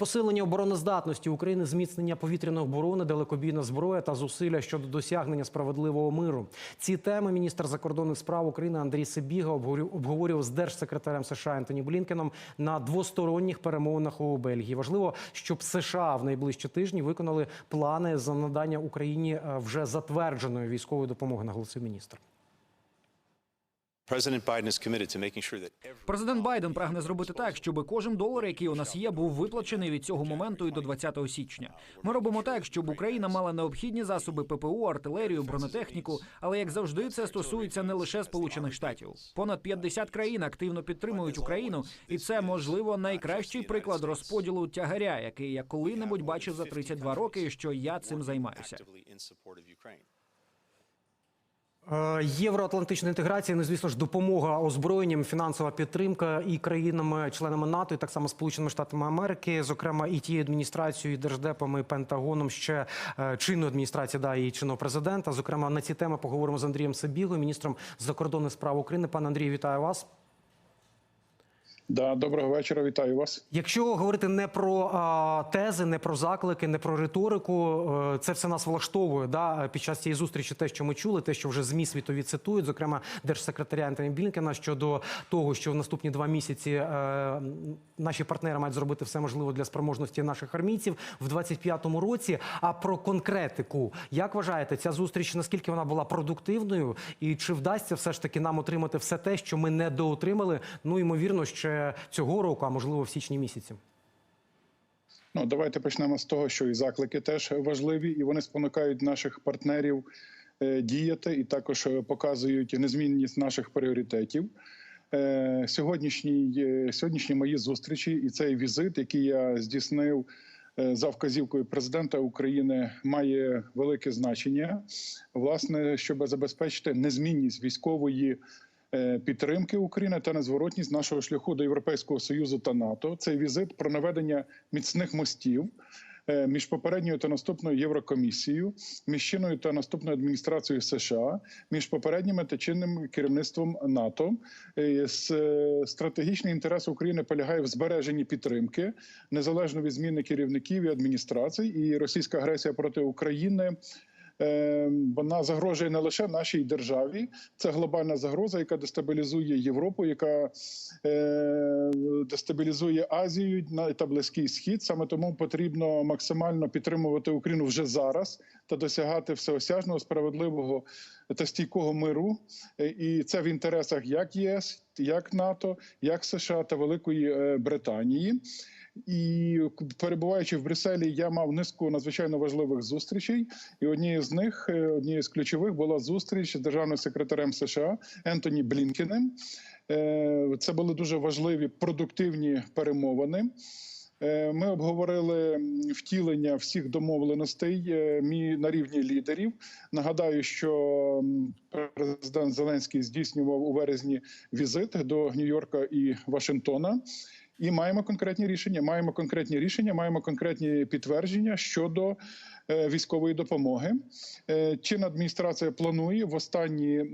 Посилення обороноздатності України, зміцнення повітряної оборони, далекобійна зброя та зусилля щодо досягнення справедливого миру. Ці теми міністр закордонних справ України Андрій Сибіга обговорю- обговорював з держсекретарем США Ентоні Блінкеном на двосторонніх перемовинах у Бельгії. Важливо, щоб США в найближчі тижні виконали плани за надання Україні е, вже затвердженої військової допомоги, наголосив міністр. Президент Байден прагне зробити так, щоб кожен долар, який у нас є, був виплачений від цього моменту і до 20 січня. Ми робимо так, щоб Україна мала необхідні засоби ППО, артилерію, бронетехніку. Але як завжди, це стосується не лише Сполучених Штатів. Понад 50 країн активно підтримують Україну, і це можливо найкращий приклад розподілу тягаря, який я коли-небудь бачив за 32 роки, що я цим займаюся. Євроатлантична інтеграція, ну звісно ж, допомога озброєнням, фінансова підтримка і країнами, членами НАТО, і так само Сполученими Штатами Америки, зокрема і тією адміністрацією, і держдепами, і Пентагоном, ще е, чинної адміністрації, да і чинного президента. Зокрема, на ці теми поговоримо з Андрієм Сабігою, міністром закордонних справ України. Пане Андрію, вітаю вас. Да, доброго вечора, вітаю вас. Якщо говорити не про а, тези, не про заклики, не про риторику, е, це все нас влаштовує. Да? Під час цієї зустрічі, те, що ми чули, те, що вже змі світові цитують, зокрема держсекретаря Ентоні Блінкена, щодо того, що в наступні два місяці е, наші партнери мають зробити все можливе для спроможності наших армійців в 25-му році. А про конкретику, як вважаєте, ця зустріч наскільки вона була продуктивною, і чи вдасться все ж таки нам отримати все те, що ми недоотримали? Ну ймовірно, ще цього року, а можливо в січні місяці. Ну давайте почнемо з того, що і заклики теж важливі, і вони спонукають наших партнерів е, діяти, і також е, показують незмінність наших пріоритетів. Е, Сьогоднішній е, сьогоднішні мої зустрічі і цей візит, який я здійснив за вказівкою президента України, має велике значення, власне, щоб забезпечити незмінність військової. Е, Підтримки України та незворотність нашого шляху до Європейського союзу та НАТО. Цей візит про наведення міцних мостів е, між попередньою та наступною Єврокомісією, між чинною та наступною адміністрацією США, між попередніми та чинним керівництвом НАТО. Е, Стратегічний інтерес України полягає в збереженні підтримки незалежно від зміни керівників і адміністрацій, і російська агресія проти України. Е, Вона загрожує не лише нашій державі, це глобальна загроза, яка дестабілізує Європу, яка е, дестабілізує Азію та Близький Схід. Саме тому потрібно максимально підтримувати Україну вже зараз та досягати всеосяжного, справедливого та стійкого миру. Е, І це в інтересах як ЄС, як НАТО, як США та Великої е, Британії. І перебуваючи в Брюсселі, я мав низку надзвичайно важливих зустрічей. І однією з них, е, однією з ключових, була зустріч з державним секретарем США Ентоні Блінкенем. Е, Це були дуже важливі продуктивні перемовини. Е, Ми обговорили втілення всіх домовленостей на рівні лідерів. Нагадаю, що президент Зеленський здійснював у березні візит до Нью-Йорка і Вашингтона. І маємо конкретні рішення. Маємо конкретні рішення, маємо конкретні підтвердження щодо е, військової допомоги. Е, Чинна адміністрація планує в останні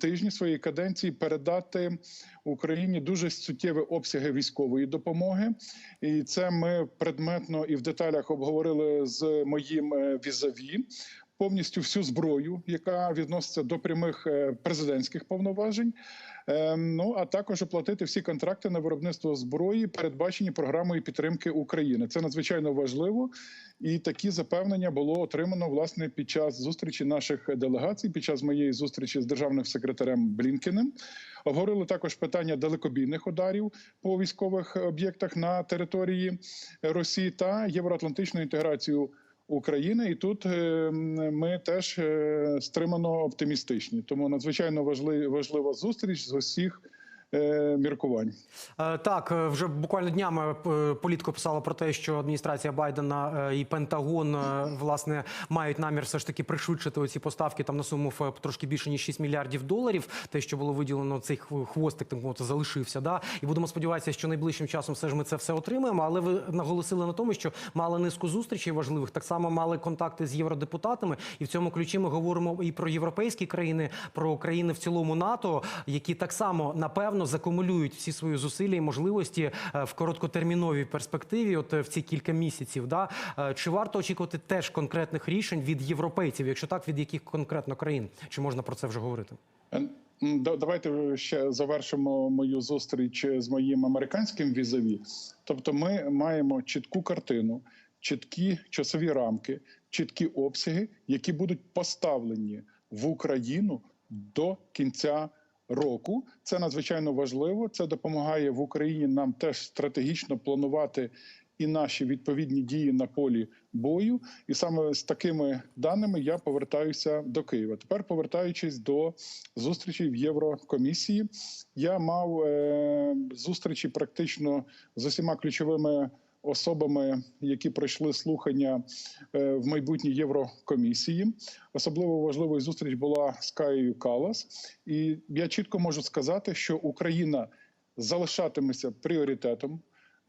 тижні своєї каденції передати Україні дуже суттєві обсяги військової допомоги, і це ми предметно і в деталях обговорили з моїм е, візаві. Повністю всю зброю, яка відноситься до прямих е, президентських повноважень. Е, Ну а також оплатити всі контракти на виробництво зброї, передбачені програмою підтримки України. Це надзвичайно важливо, і такі запевнення було отримано власне під час зустрічі наших делегацій, під час моєї зустрічі з державним секретарем Блінкенем. Обговорили також питання далекобійних ударів по військових об'єктах на території Росії та євроатлантичну інтеграцію. України, і тут е, ми теж е, стримано оптимістичні. Тому надзвичайно важлива, зустріч з усіх міркувань. Е, Так, е, вже буквально днями е, політко писала про те, що адміністрація Байдена е, і Пентагон е, власне мають намір все ж таки пришвидшити оці поставки там на суму е, трошки більше ніж 6 мільярдів доларів. Те, що було виділено, цей хв- хвостик так мовити, залишився. Да? І будемо сподіватися, що найближчим часом все ж ми це все отримаємо. Але ви наголосили на тому, що мали низку зустрічей важливих. Так само мали контакти з євродепутатами, і в цьому ключі ми говоримо і про європейські країни, про країни в цілому НАТО, які так само напевно максимально закумулюють всі свої зусилля і можливості е, в короткотерміновій перспективі, от е, в ці кілька місяців. Да? Е, Чи варто очікувати теж конкретних рішень від європейців? Якщо так, від яких конкретно країн? Чи можна про це вже говорити? Да- Давайте ще завершимо мою зустріч з моїм американським візаві. Тобто, ми маємо чітку картину, чіткі часові рамки, чіткі обсяги, які будуть поставлені в Україну до кінця року. Це надзвичайно важливо. Це допомагає в Україні нам теж стратегічно планувати і наші відповідні дії на полі бою. І саме з такими даними я повертаюся до Києва. Тепер повертаючись до зустрічей в Єврокомісії, я мав е, зустрічі практично з усіма ключовими. Особами, які пройшли слухання е, в майбутній Єврокомісії, особливо важливою зустріч була з Каєю Калас, і я чітко можу сказати, що Україна залишатиметься пріоритетом.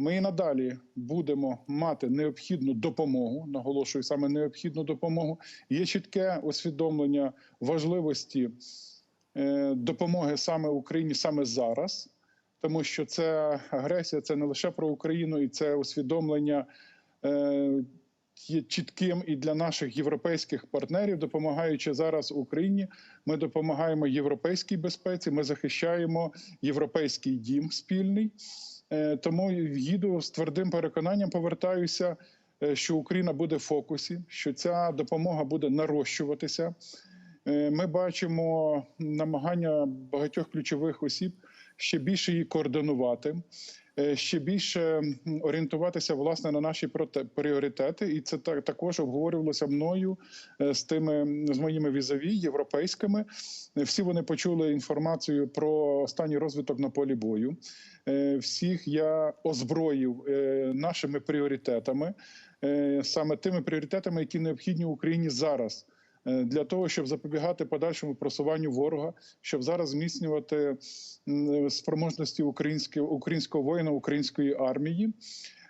Ми і надалі будемо мати необхідну допомогу. Наголошую саме необхідну допомогу. Є чітке усвідомлення важливості е, допомоги саме Україні саме зараз, тому що це агресія, це не лише про Україну, і це усвідомлення е, є чітким і для наших європейських партнерів, допомагаючи зараз Україні. Ми допомагаємо європейській безпеці. Ми захищаємо європейський дім спільний. Е, Тому їду з твердим переконанням, повертаюся, е, що Україна буде в фокусі, що ця допомога буде нарощуватися. Ми бачимо намагання багатьох ключових осіб ще більше її координувати, е, ще більше орієнтуватися власне на наші пріоритети. І це так також обговорювалося мною е, з тими з моїми візаві європейськими. Всі вони почули інформацію про останній розвиток на полі бою. Е, Всіх я озброїв нашими пріоритетами, саме тими пріоритетами, які необхідні Україні зараз. Е, Для того щоб запобігати подальшому просуванню ворога, щоб зараз зміцнювати спроможності українського українського воїна, української армії,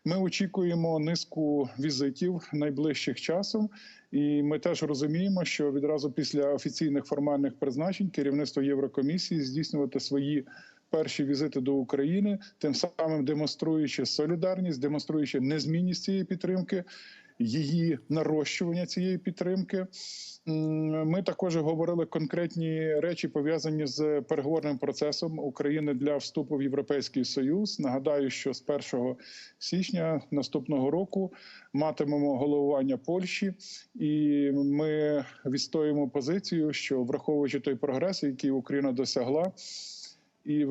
ми очікуємо низку візитів найближчих часом, і ми теж розуміємо, що відразу після офіційних формальних призначень керівництво Єврокомісії здійснювати свої перші візити до України, тим самим демонструючи солідарність, демонструючи незмінність цієї підтримки, її нарощування цієї підтримки. Ми також говорили конкретні речі пов'язані з переговорним процесом України для вступу в Європейський Союз. Нагадаю, що з 1 січня наступного року матимемо головування Польщі, і ми відстоїмо позицію, що враховуючи той прогрес, який Україна досягла. І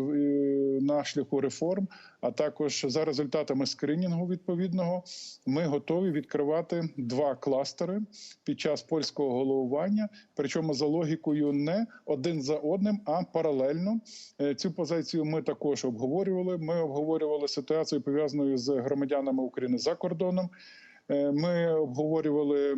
на шляху реформ, а також за результатами скринінгу відповідного, ми готові відкривати два кластери під час польського головування. Причому за логікою не один за одним, а паралельно. Е, Цю позицію ми також обговорювали. Ми обговорювали ситуацію пов'язану з громадянами України за кордоном. Е, Ми обговорювали е,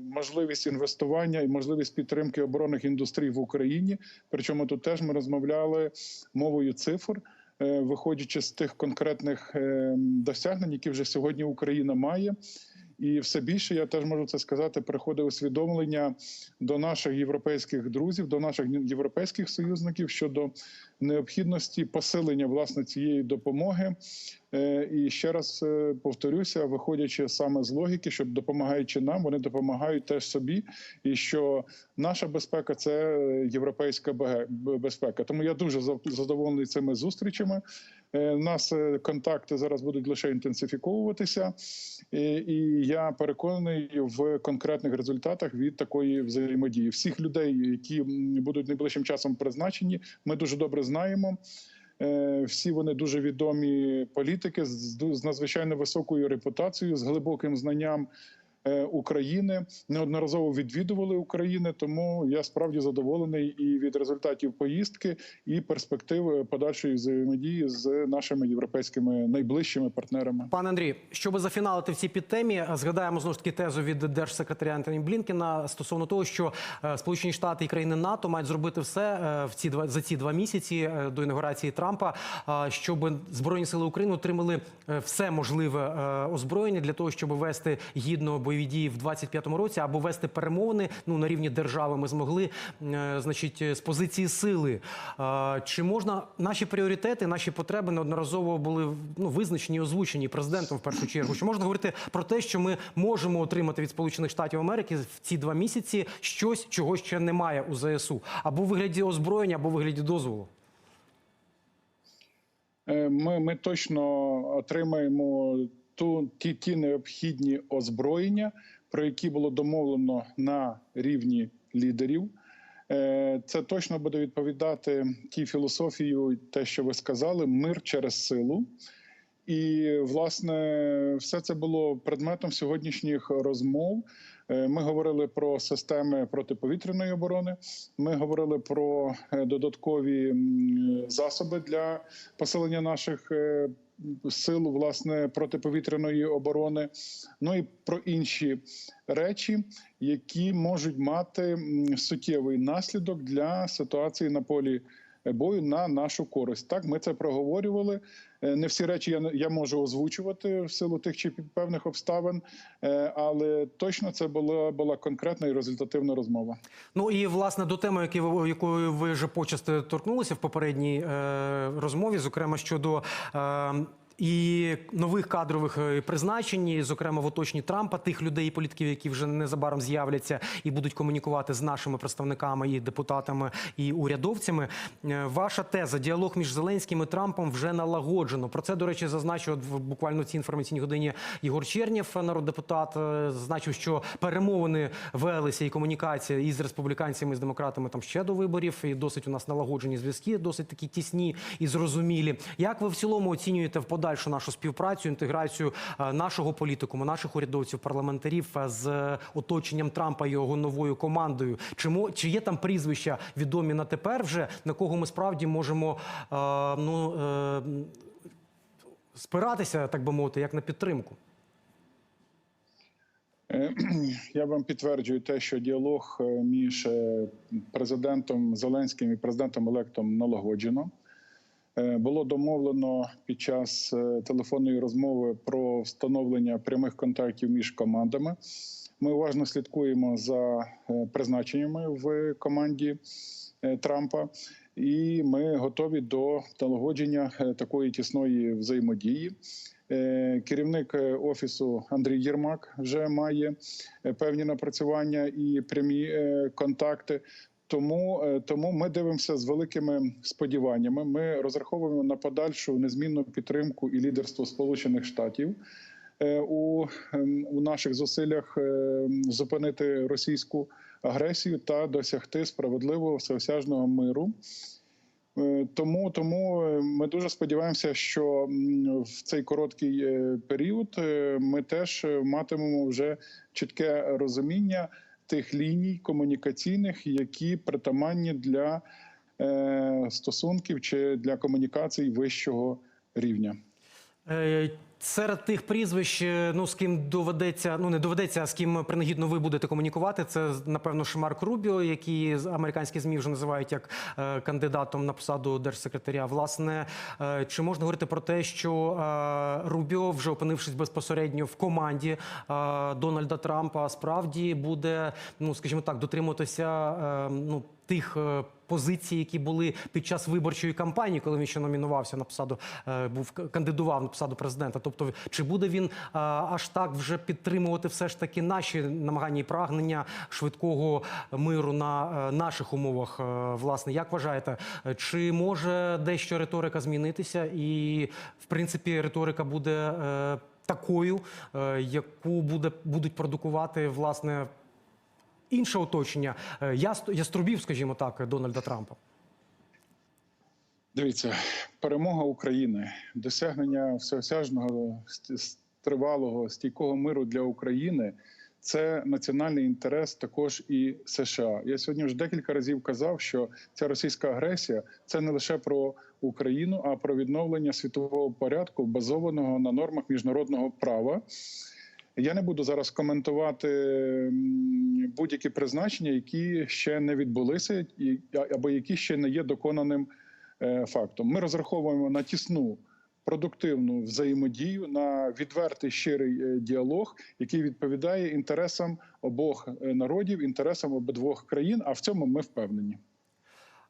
можливість інвестування і можливість підтримки оборонних індустрій в Україні. Причому тут теж ми розмовляли мовою цифр, е, виходячи з тих конкретних досягнень, які вже сьогодні Україна має. І все більше я теж можу це сказати. Приходить усвідомлення до наших європейських друзів, до наших європейських союзників щодо необхідності посилення власне цієї допомоги. Е, І ще раз е, повторюся, виходячи саме з логіки, що допомагаючи нам, вони допомагають теж собі, і що наша безпека це європейська безпека. Тому я дуже задоволений цими зустрічами. У нас е, контакти зараз будуть лише інтенсифіковуватися, і я переконаний в конкретних результатах від такої взаємодії. Всіх людей, які будуть найближчим часом призначені, ми дуже добре знаємо. Е, Всі вони дуже відомі політики з надзвичайно високою репутацією, з глибоким знанням України, неодноразово відвідували України. Тому я справді задоволений і від результатів поїздки, і перспектив е, подальшої взаємодії з нашими європейськими найближчими партнерами. Пане Андрій, щоб зафіналити в цій підтемі, згадаємо знову ж таки тезу від держсекретаря Антоні Блінкена стосовно того, що е, Сполучені Штати і країни НАТО мають зробити все е, в ці два за ці два місяці е, до інаугурації Трампа, е, щоб збройні сили України отримали е, все можливе е, озброєння для того, щоб вести гідно бойові бойові дії в 25-му році, або вести перемовини ну на рівні держави. Ми змогли, е, значить, з позиції сили. Е, Чи можна наші пріоритети, наші потреби неодноразово були ну визначені, озвучені президентом в першу чергу? Чи можна говорити про те, що ми можемо отримати від Сполучених Штатів Америки в ці два місяці щось, чого ще немає у ЗСУ, або в вигляді озброєння, або в вигляді дозволу? Е, Ми, ми точно отримаємо ту, ті, ті необхідні озброєння, про які було домовлено на рівні лідерів. Е, Це точно буде відповідати тій філософії, те, що ви сказали, мир через силу. І власне все це було предметом сьогоднішніх розмов. Е, Ми говорили про системи протиповітряної оборони. Ми говорили про е, додаткові засоби для посилення наших е, сил власне протиповітряної оборони. Ну і про інші речі, які можуть мати суттєвий наслідок для ситуації на полі бою на нашу користь. Так, ми це проговорювали. Е, Не всі речі я, я можу озвучувати в силу тих чи певних обставин, е, але точно це була, була конкретна і результативна розмова. Ну і власне до теми, які ви якою ви вже почасти торкнулися в попередній е, розмові, зокрема щодо. Е, і нових кадрових е, призначень, зокрема в оточенні Трампа, тих людей і політиків, які вже незабаром з'являться і будуть комунікувати з нашими представниками і депутатами і урядовцями. Е, Ваша теза діалог між Зеленським і Трампом вже налагоджено. Про це до речі зазначив буквально в цій інформаційній годині Єгор Чернєв, народний депутат, е, зазначив, що перемовини велися і комунікація із республіканцями і з демократами там ще до виборів. І досить у нас налагоджені зв'язки, досить такі тісні і зрозумілі. Як ви в цілому оцінюєте в подальшу нашу співпрацю, інтеграцію е, нашого політикуму, наших урядовців, парламентарів е, з оточенням Трампа і його новою командою? Чи чи є там прізвища відомі на тепер вже на кого ми справді можемо е, ну е, спиратися, так би мовити, як на підтримку? Е, Я вам підтверджую те, що діалог між президентом Зеленським і президентом Електом налагоджено. Е, Було домовлено під час е, телефонної розмови про встановлення прямих контактів між командами. Ми уважно слідкуємо за е, призначеннями в команді Трампа, і ми готові до налагодження такої тісної взаємодії. Керівник офісу Андрій Єрмак вже має певні напрацювання і прямі контакти. Тому, е, тому ми дивимося з великими сподіваннями. Ми розраховуємо на подальшу незмінну підтримку і лідерство Сполучених Штатів е, у, ем, у наших зусиллях е, зупинити російську агресію та досягти справедливого всеосяжного миру. Тому тому ми дуже сподіваємося, що в цей короткий період ми теж матимемо вже чітке розуміння тих ліній комунікаційних, які притаманні для е, стосунків чи для комунікацій вищого рівня. Е, Серед тих прізвищ, е, ну з ким доведеться, ну не доведеться, а з ким принагідно ви будете комунікувати. Це напевно ж Марк Рубіо, який американські змі вже називають як е, кандидатом на посаду держсекретаря. Власне, е, чи можна говорити про те, що е, Рубіо, вже опинившись безпосередньо в команді е, Дональда Трампа, справді буде, ну скажімо так, дотримуватися е, ну тих е, позицій, які були під час виборчої кампанії, коли він ще номінувався на посаду, е, був кандидував на посаду президента. Тобто, чи буде він е, аж так вже підтримувати все ж таки наші намагання і прагнення швидкого миру на наших умовах? Власне, як вважаєте, чи може дещо риторика змінитися, і в принципі риторика буде такою, яку буде будуть продукувати власне інше оточення е, яст- яструбів, скажімо так, Дональда Трампа. Дивіться, перемога України, досягнення всеосяжного тривалого стійкого миру для України. Це національний інтерес також і США. Я сьогодні вже декілька разів казав, що ця російська агресія це не лише про Україну, а про відновлення світового порядку, базованого на нормах міжнародного права. Я не буду зараз коментувати будь-які призначення, які ще не відбулися, або які ще не є доконаним е, фактом. Ми розраховуємо на тісну продуктивну взаємодію, на відвертий щирий е, діалог, який відповідає інтересам обох е, народів, інтересам обидвох країн. А в цьому ми впевнені.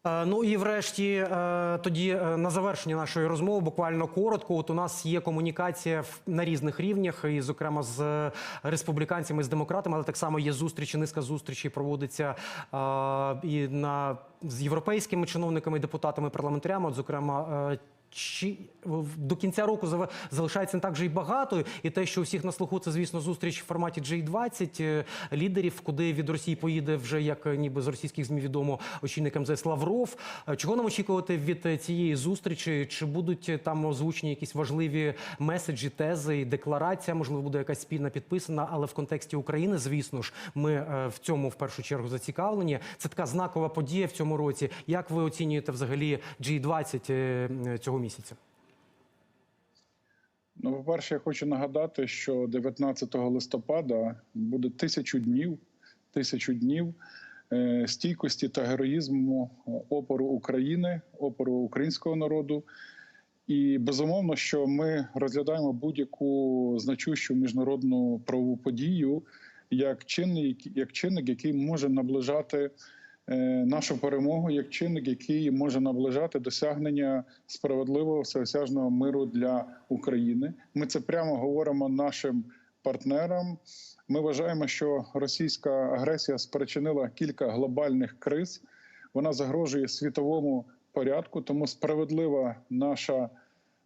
Е, Ну і врешті, е, тоді е, на завершення нашої розмови, буквально коротко. От у нас є комунікація на різних рівнях, і зокрема з республіканцями, з демократами, але так само є зустрічі. Низка зустрічей проводиться і на з європейськими чиновниками, депутатами, парламентарями. От, зокрема. Чи до кінця року залишається не так же й багато, і те, що у всіх на слуху, це звісно зустріч в форматі G20 е, лідерів, куди від Росії поїде вже як е, ніби з російських змі відомо очільник МЗС Лавров. Е, Чого нам очікувати від цієї зустрічі? Чи будуть там озвучені якісь важливі меседжі, тези, і декларація? Можливо, буде якась спільна підписана, але в контексті України, звісно ж, ми в цьому в першу чергу зацікавлені. Це така знакова подія в цьому році. Як ви оцінюєте взагалі G20 е, е, цього місяця? Ну, по-перше, я хочу нагадати, що 19 листопада буде тисячу днів, тисячу днів е, стійкості та героїзму опору України, опору українського народу. І безумовно, що ми розглядаємо будь-яку значущу міжнародну правову подію як чинник, як чинник, який може наближати нашу перемогу, як чинник, який може наближати досягнення справедливого всеосяжного миру для України. Ми це прямо говоримо нашим партнерам. Ми вважаємо, що російська агресія спричинила кілька глобальних криз. Вона загрожує світовому порядку, тому справедлива наша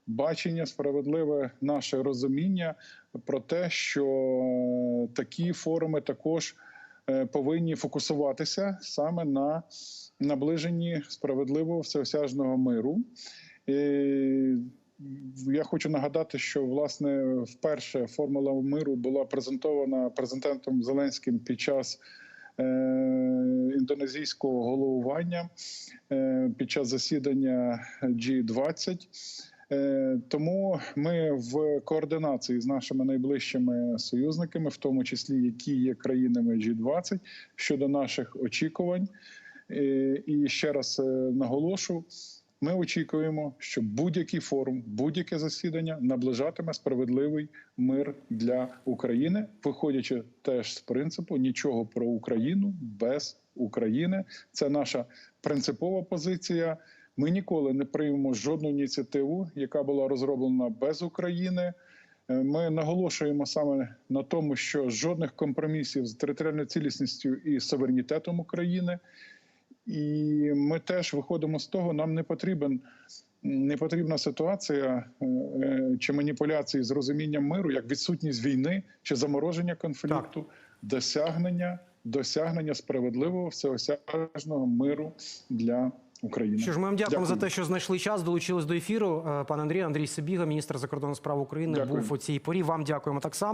бачення, справедливе наше розуміння про те, що такі форуми також е, повинні фокусуватися саме на наближенні справедливого всеосяжного миру. І я хочу нагадати, що власне вперше формула миру була презентована президентом Зеленським під час е, індонезійського головування е, під час засідання G20. Е, Тому ми в координації з нашими найближчими союзниками, в тому числі які є країнами G20, щодо наших очікувань. Е, І ще раз е, наголошу. Ми очікуємо, що будь-який форум, будь-яке засідання наближатиме справедливий мир для України, виходячи теж з принципу нічого про Україну без України. Це наша принципова позиція. Ми ніколи не приймемо жодну ініціативу, яка була розроблена без України. Е, Ми наголошуємо саме на тому, що жодних компромісів з територіальною цілісністю і суверенітетом України. І ми теж виходимо з того, нам не потрібен не потрібна ситуація е, чи маніпуляції з розумінням миру, як відсутність війни чи замороження конфлікту, досягнення, досягнення справедливого всеосяжного миру для України. Що ж, ми вам дякуємо Дякую. за те, що знайшли час, долучились до ефіру. Е, Пан Андрій, Андрій Сибіга, міністр закордонних справ України, Дякую. був у цій порі. Вам дякуємо так само.